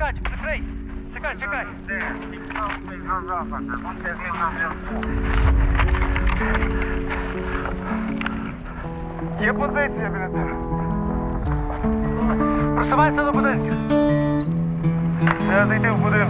Чекай, прикрий. Чекай, чекай. Є позиція біля тебе. Просувайся до будинків. Я зайти в будинок.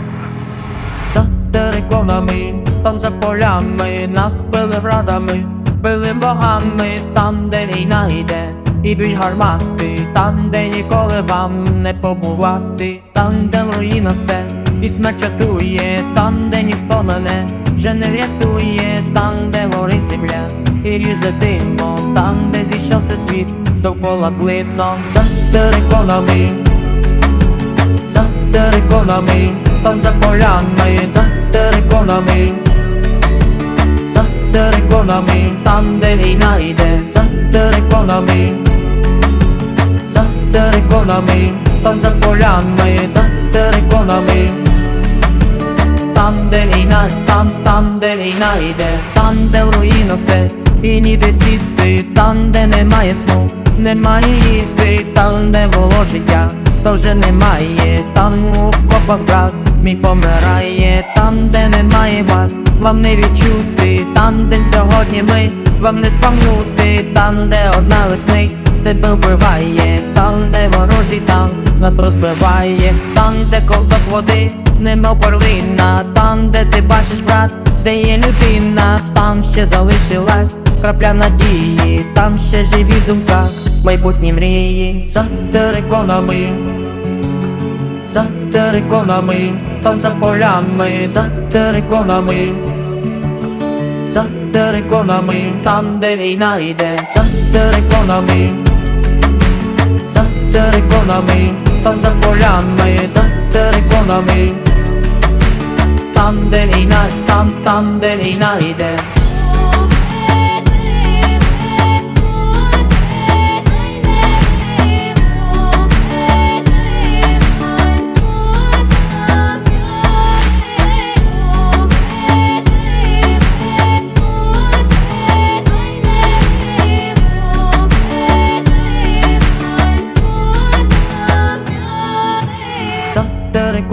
За териконами, там за полями, нас били врадами, били богами, там, де війна йде, і б'ють гармати, там, де ніколи вам не побувати, там, де руїна все, і смерть чатує, там, де ніхто мене вже не врятує, там, де горить земля, і ріже димо, там, де зійшовся світ, довкола блидно, за териконами за териконами, там за полями, за териконами, за териконами, там де війна йде, за териконами, териконами, там за полями, за териконами, там де війна, там, там, де війна йде, там, де в все, і ніде сісти, там, де немає сну, немає їсти, там, де було життя, то вже немає, там у копах брат мій помирає, там, де немає вас, вам не відчути, там, де сьогодні ми, вам не спам'нути, там, де одна весник тебе вбиває, там, де ворожий танк нас розбиває, там, де ковток води, немов перлина, там, де ти бачиш брат, де є людина, там ще залишилась крапля надії, там ще живі думка, майбутні мрії, за териконами, за териконами, там за полями, за териконами. За териконами, там де війна йде, за териконами, за териконами, там за полями, за териконами, там де війна, там, там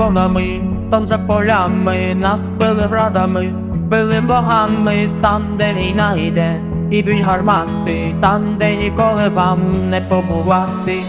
териконами, там за полями, нас били градами, били богами, там, де війна йде, і б'ють гармати, там, де ніколи вам не побувати.